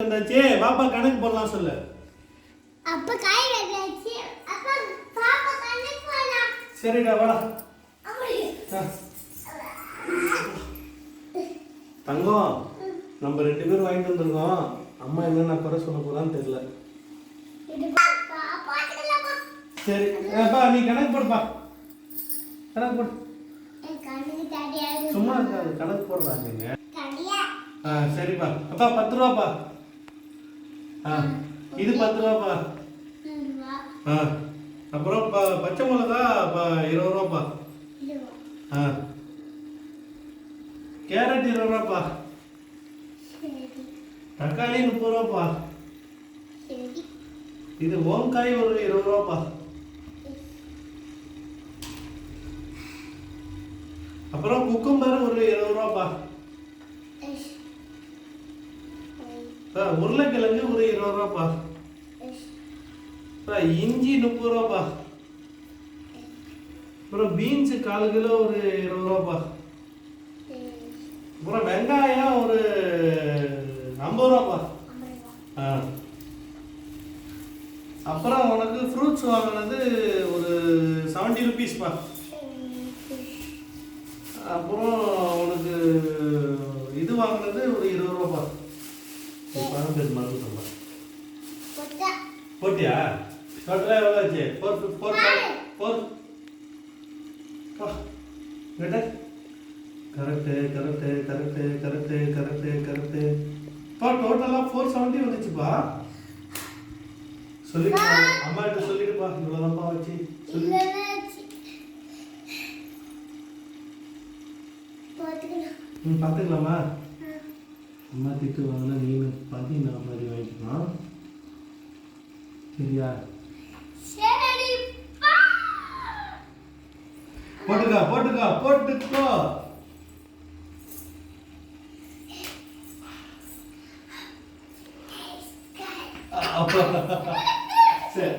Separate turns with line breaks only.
வந்தாச்சு பாப்பா கணக்கு போடலாம் சொல்லு.
அப்ப காய் வெட்டாச்சு அப்ப பாப்பா கண்ணுக்கு போலாம்
சரிடா ஆ. தங்கம் நம்ம ரெண்டு பேரும் வாங்கிட்டு வந்திருக்கோம். அம்மா என்னென்ன குறை சொல்ல போறான்னு தெரியல. சரி. அப்பா நீ கணக்கு போடுப்பா கணக்கு போடு. சும்மா இருக்காது கணக்கு போடுறாங்க சரிப்பா அப்பா பத்து ரூபாப்பா இது பத்து ரூபாப்பா ஆ அப்புறம் ப பச்சை மிளகா ப இருபது ரூபாப்பா ஆ. கேரட் இருபது ரூபாப்பா தக்காளி முப்பது ரூபாப்பா இது ஓங்காய் ஒரு இருபது ரூபாப்பா அப்புறம் குக்கும்பர் ஒரு இருபது ரூபாப்பா இப்போ உருளைக்கிழங்கு ஒரு இருபது ரூபாப்பா. இப்போ இஞ்சி முப்பது ரூபாப்பா. அப்புறம் பீன்ஸு கால் கிலோ ஒரு இருபது ரூபாப்பா. அப்புறம் வெங்காயம் ஒரு ஐம்பது ரூபாப்பா. ஆ. அப்புறம் உனக்கு ஃப்ரூட்ஸ் வாங்கினது ஒரு செவன்ட்டி ருபீஸ்ப்பா அப்புறம் உனக்கு இது வாங்கினது ஒரு இருபது ரூபாப்பா. பணம் பேர்
கொட்டா
போட்டியா? டோட்டலாக எவ்வளோ ஆச்சு? Four four four correct correct correct correct correct correct. பா டோட்டலாக ஃபோர் செவன்ட்டி வந்துச்சுப்பா சொல்லிட்டு அம்மா கிட்ட சொல்லிடுப்பா இவ்வளோதான்ப்பா வச்சு சொல்லி. ம் பார்த்துக்கலாமா அம்மா திட்டு வாங்கினா நீ பாதி நான் மாதிரி வாங்கிக்கலாம். சரியா?
சரி
போட்டுக்கோ போட்டுக்கோ போட்டுக்கோ. அப்பா சரி.